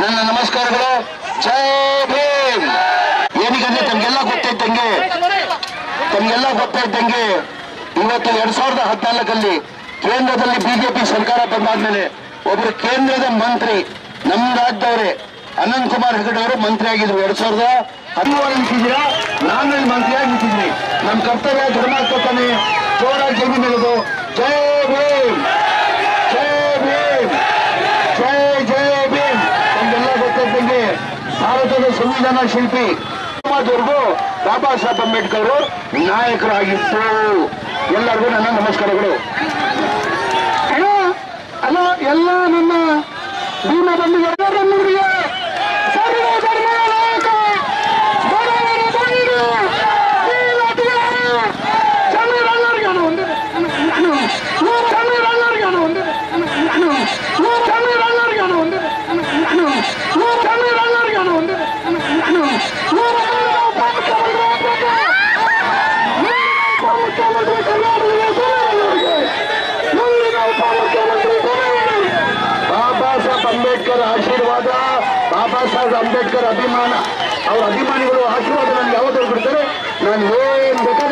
ನನ್ನ ನಮಸ್ಕಾರಗಳು. ಜೈ ಭೀಮ್. ಏನಿಗಂದ್ರೆ ತಮ್ಗೆಲ್ಲ ಗೊತ್ತಾಯ್ತಂಗೆ ತಮಗೆಲ್ಲ ಗೊತ್ತಾಯ್ತಂಗೆ ಇವತ್ತು ಎರಡ್ ಸಾವಿರದ ಹದಿನಾಲ್ಕಲ್ಲಿ ಕೇಂದ್ರದಲ್ಲಿ ಬಿಜೆಪಿ ಸರ್ಕಾರ ಬಂದಾದ್ಮೇಲೆ ಒಬ್ರು ಕೇಂದ್ರದ ಮಂತ್ರಿ ನಮ್ಮ ರಾಜ್ಯದವರೇ ಅನಂತ್ ಕುಮಾರ್ ಹೆಗಡೆ ಅವರು ಮಂತ್ರಿ ಆಗಿದ್ರು. ಎರಡ್ ಸಾವಿರದ ಹದಿಮೂರು ನಿಂತಿದ್ದೀರಾ ನಾನು ಮಂತ್ರಿಯಾಗಿ ನಿಂತಿದ್ದೀನಿ ನಮ್ಮ ಕರ್ತವ್ಯ ಧರ್ಮ ಆಗ್ತಾನೆ ಭಾರತದ ಸಂವಿಧಾನ ಶಿಲ್ಪಿ ಬಾಬಾ ಸಾಹೇಬ್ ಅಂಬೇಡ್ಕರ್ ಅವರು ನಾಯಕರಾಗಿತ್ತು. ಎಲ್ಲರಿಗೂ ನನ್ನ ನಮಸ್ಕಾರಗಳು. ಅಲ್ಲ, ಎಲ್ಲ ನನ್ನ ಭೀಮ ಬಂಧುಗಳು ಅಂಬೇಡ್ಕರ್ ಆಶೀರ್ವಾದ, ಬಾಬಾ ಸಾಹೇಬ್ ಅಂಬೇಡ್ಕರ್ ಅಭಿಮಾನ. ಅವ್ರ ಅಭಿಮಾನಿಗಳು ಆಶೀರ್ವಾದ ನನಗೆ ಯಾವತ್ತೂ ಬಿಡ್ತಾರೆ ನಾನು ಏನ್ ಬೇಕಾದ್ರೆ